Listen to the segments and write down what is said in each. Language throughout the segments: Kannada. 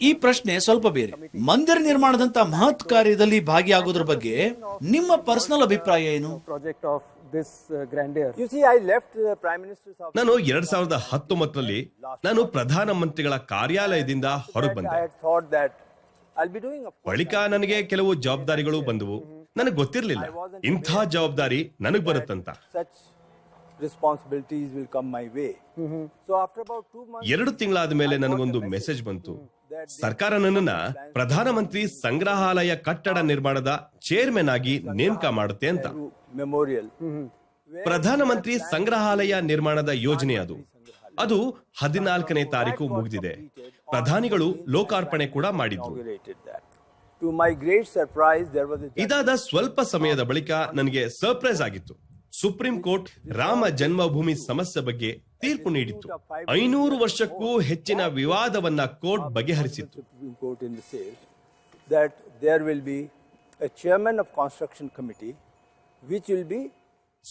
ಈ ಪ್ರಶ್ನೆ ಸ್ವಲ್ಪ ಬೇರೆ. ಮಂದಿರ ನಿರ್ಮಾಣದಂತ ಮಹತ್ ಕಾರ್ಯದಲ್ಲಿ ಭಾಗಿಯಾಗೋದ್ರ ಬಗ್ಗೆ ನಿಮ್ಮ ಪರ್ಸನಲ್ ಅಭಿಪ್ರಾಯ ಏನು. ನಾನು ಎರಡ್ ಸಾವಿರದ ಹತ್ತೊಂಬತ್ತರಲ್ಲಿ ನಾನು ಪ್ರಧಾನ ಮಂತ್ರಿಗಳ ಕಾರ್ಯಾಲಯದಿಂದ ಹೊರಗೆ ಬಂದೆ. ಬಳಿಕ ನನಗೆ ಕೆಲವು ಜವಾಬ್ದಾರಿಗಳು ಬಂದವು. ನನಗೆ ಗೊತ್ತಿರ್ಲಿಲ್ಲ. ಇಂಥ ಜವಾಬ್ದಾರಿ ನನಗ್ ಬರುತ್ತಂತ. Such responsibilities will come my way. So after about month ಎರಡು ತಿಂಗಳಾದ ಮೇಲೆ ನನಗೊಂದು ಮೆಸೇಜ್ ಬಂತು. ಸರ್ಕಾರ ನನ್ನನ್ನ ಪ್ರಧಾನಮಂತ್ರಿ ಸಂಗ್ರಹಾಲಯ ಕಟ್ಟಡ ನಿರ್ಮಾಣದ ಚೇರ್ಮನ್ ಆಗಿ ನೇಮಕ ಮಾಡುತ್ತೆ ಅಂತ. ಮೆಮೋರಿಯಲ್. ಪ್ರಧಾನಮಂತ್ರಿ ಸಂಗ್ರಹಾಲಯ ನಿರ್ಮಾಣದ ಯೋಜನೆ ಅದು. ಅದು ಹದಿನಾಲ್ಕನೇ ತಾರೀಕು ಮುಗಿದಿದೆ. ಪ್ರಧಾನಿಗಳು ಲೋಕಾರ್ಪಣೆ ಕೂಡ ಮಾಡಿದ್ರು. ಇದಾದ ಸ್ವಲ್ಪ ಸಮಯದ ಬಳಿಕ ನನಗೆ ಸರ್ಪ್ರೈಸ್ ಆಗಿತ್ತು. ಸುಪ್ರೀಂ ಕೋರ್ಟ್ ರಾಮ ಜನ್ಮಭೂಮಿ ಸಮಸ್ಯೆ ಬಗ್ಗೆ ತೀರ್ಪು ನೀಡಿತ್ತು. ಐನೂರು ವರ್ಷಕ್ಕೂ ಹೆಚ್ಚಿನ ವಿವಾದವನ್ನ ಕೋರ್ಟ್ ಬಗೆಹರಿಸಿತ್ತು.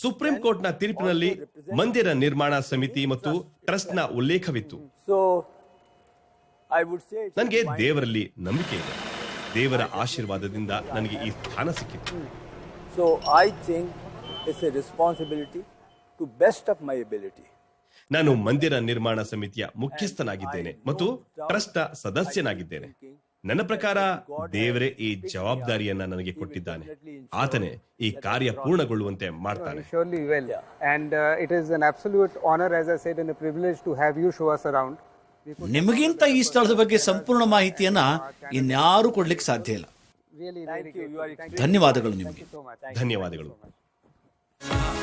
ಸುಪ್ರೀಂ ಕೋರ್ಟ್ನ ಕೋರ್ಟ್ನ ತೀರ್ಪಿನಲ್ಲಿ ಮಂದಿರ ನಿರ್ಮಾಣ ಸಮಿತಿ ಮತ್ತು ಟ್ರಸ್ಟ್ನ ಉಲ್ಲೇಖವಿತ್ತು. Would say it's ನನಗೆ ದೇವರಲ್ಲಿ ನಂಬಿಕೆ ಇದೆ. ದೇವರ ಆಶೀರ್ವಾದದಿಂದ ನನಗೆ ಈ ಸ್ಥಾನ ಸಿಕ್ಕಿತ್ತು. So I think it's a responsibility to best of my ability ನಾನು ಮಂದಿರ ನಿರ್ಮಾಣ ಸಮಿತಿಯ ಮುಖ್ಯಸ್ಥನಾಗಿದ್ದೇನೆ ಮತ್ತು ಟ್ರಸ್ಟ್ ಸದಸ್ಯನಾಗಿದ್ದೇನೆ. ನನ್ನ ಪ್ರಕಾರ ದೇವರೇ ಈ ಜವಾಬ್ದಾರಿಯನ್ನ ನನಗೆ ಕೊಟ್ಟಿದ್ದಾನೆ. ಆತನೇ ಈ ಕಾರ್ಯ ಪೂರ್ಣಗೊಳ್ಳುವಂತೆ ಮಾಡ್ತಾನೆ. It is absolute honour privilege to have you show us around ನಿಮಗಿಂತ ಈ ಸ್ಥಳದ ಬಗ್ಗೆ ಸಂಪೂರ್ಣ ಮಾಹಿತಿಯನ್ನ ಇನ್ಯಾರು ಕೊಡ್ಲಿಕ್ಕೆ ಸಾಧ್ಯ ಇಲ್ಲ. ಧನ್ಯವಾದಗಳು ನಿಮಗೆ. ಧನ್ಯವಾದಗಳು. ಇದು